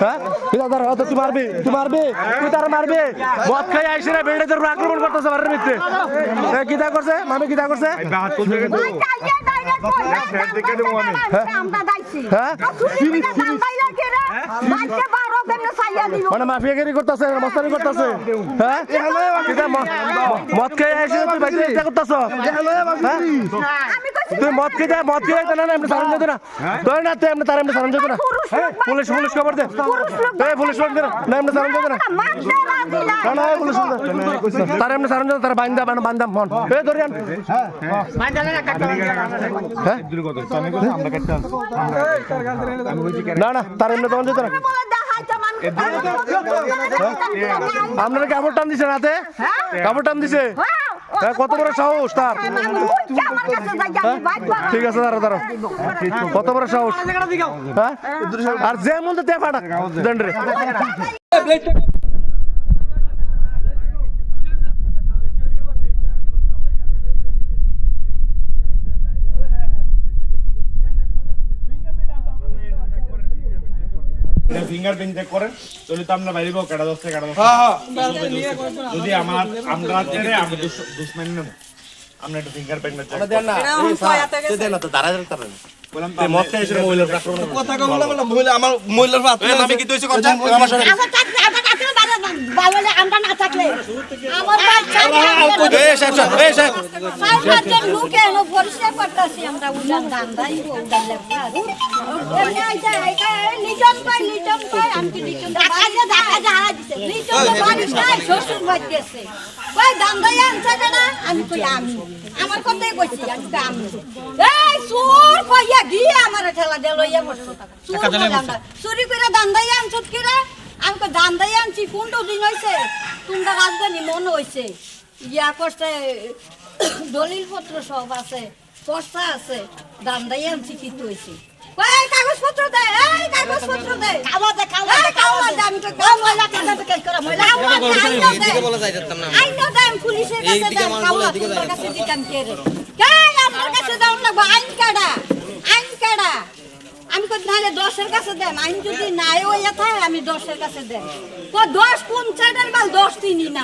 হ্যাঁ? ধর হয়তো তুই মারবি তুই মারবি তুই তার মারবি। মদ খাই আইসি রে, বেড়ে তোর আক্রমণ করতেছে বাড়ির ভিতরে। কিতা করছে? মামি কিতা করছে? হ্যাঁ? মানে মাফিয়াগিরি করতেছে মস্তানি করতেছে মদ খাই আইসি তুই বাইরে ইচ্ছা করতেছ তুই মদ খেতে মদ খেতে না না এমনি সারণ না তার এমনি সারণ যেত পুলিশ পুলিশ খবর দে পুলিশ খবর না তার এমনি সারণ তার বান্দা বান্দা মন এ ধরে হ্যাঁ? তার না আপনারা কাপড় টান দিছে রাতে? কাপড় টান দিছে? হ্যাঁ কত বড় সাহস তার? হ্যাঁ? ঠিক আছে দাঁড়া দাঁড়া কত বড় সাহস? হ্যাঁ? আর যে ফাটা ফিঙ্গারপ্রিন্ট চেক করেন তাহলে তো আমরা বাইরে কেটা দশ থেকে কেটা দশ যদি আমার আমরা থেকে আমি দুশ্মন নেব। আমরা একটু ফিঙ্গারপ্রিন্ট চেক দেন না। দেন না তো দাঁড়া দাঁড়া বললাম তো মত খাই এসে মহিলার আক্রমণ কথা কম বলা বলা মহিলা আমার মহিলার হাত আমি কি আমার আমরা না থাকলে লোকে পরিষ্কার করতেছি আমরা দান দাই আমি কি দেখা যা দেখা যা হারা তো বাড়ি নাই শ্বশুর বাড়ি গেছে। কই দান দাই আনছে না? আমি কই আমি। আমার কথাই কইছি আমি কই আমি এই সুর কইয়া গিয়ে আমার ঠেলা দে লইয়া আমরা চুরি করে দান দাই আনছত কি রে আমি দান দাই আনছি কোনটো দিন হইছে। তোমরা রাজধানী মন হইছে। ইয়া করছে দলিল পত্র সব আছে পস্তা আছে। দান্দাই আনছি কি হয়েছে এই কাগজপত্র দে এই কাগজপত্র দে। কাওয়া দে কাওয়া দে কাওয়া দে আমি তো কাওয়া ময়লা কাটা তো কেন করা ময়লা কাওয়া দে আইনো দে। বলা যায় যেতাম না। আইনো দে আমি পুলিশের কাছে দে কাওয়া তোমার কাছে দিতাম কে রে কে আমার কাছে দাও না আইন কাড়া? আইন কাড়া? আমি কই নালে দশের কাছে দেন। আইন যদি নাই হইয়া থাকে আমি দশের কাছে দেন। ও দশ কোন সাইডের মাল? দশ তিনই না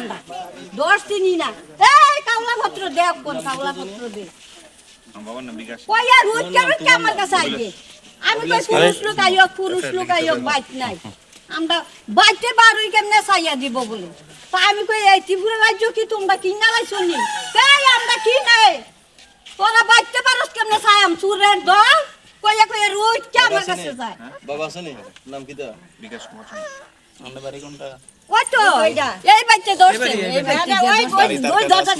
দশ তিনই না। এই কাওলা পত্র দে কোন কাউলা পত্র দে। নাম বিকাশ কইয়া কেন কে আমার কাছে আইবে। আমি কই পুরুষ লোক আইও পুরুষ লোক আইও বাইক নাই। আমরা বাইতে বারোই কেমনে চাইয়া দিব বলে? তা আমি কই এই ত্রিপুরা রাজ্য কি তোমরা কিনা লাইছো নি? এই আমরা কি নাই তোরা বাইতে পারস কেমনে চাইম চুরের দল কইয়া রোজ কে আমার কাছে যায়? বাবা আসেনি? নাম কি দা বিকাশ কুমার আমাদের বাড়ি কোনটা? ওই তো এই বাইতে দশছে এই বাইতে ওই ওই ওই দশটা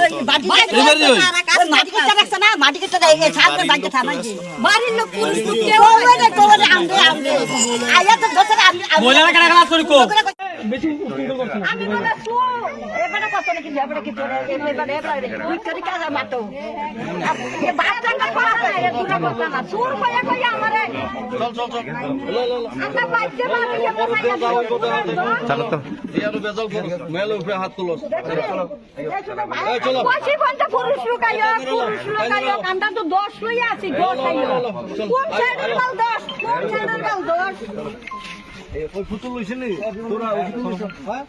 মাটি কেটে রাখছে না? মাটি কেটে এই সামনে বাইতে থামাইছি বাড়ির লোক পুরুষ কেউ ওই রে কোলে আমদে আমদে আয়া তো দশটা আমি মহিলা কেন ক্লাস করি? কো আমি বলে সু এবারে কত নাকি এবারে কি তোরে এবারে এবারে তুই করি কাজ মাতো। এ বাচ্চা কা পারা না এ দুটা কথা না সুর কইয়া কইয়া আমারে। চল চল চল। আমরা বাইতে বাড়ি চলো তো। ইয়ারু বেজাল করো। মেল উপরে হাত তুলো। চলো। বসি বলতে পুরুষ লোক পুরুষ লোক আইও তো দশ লইয়া আছি দশ আইও কোন সাইডের মাল দশ কোন সাইডের মাল দশ ওই ফুতুল লইছিনি তোরা ওই ফুতুল হ্যাঁ?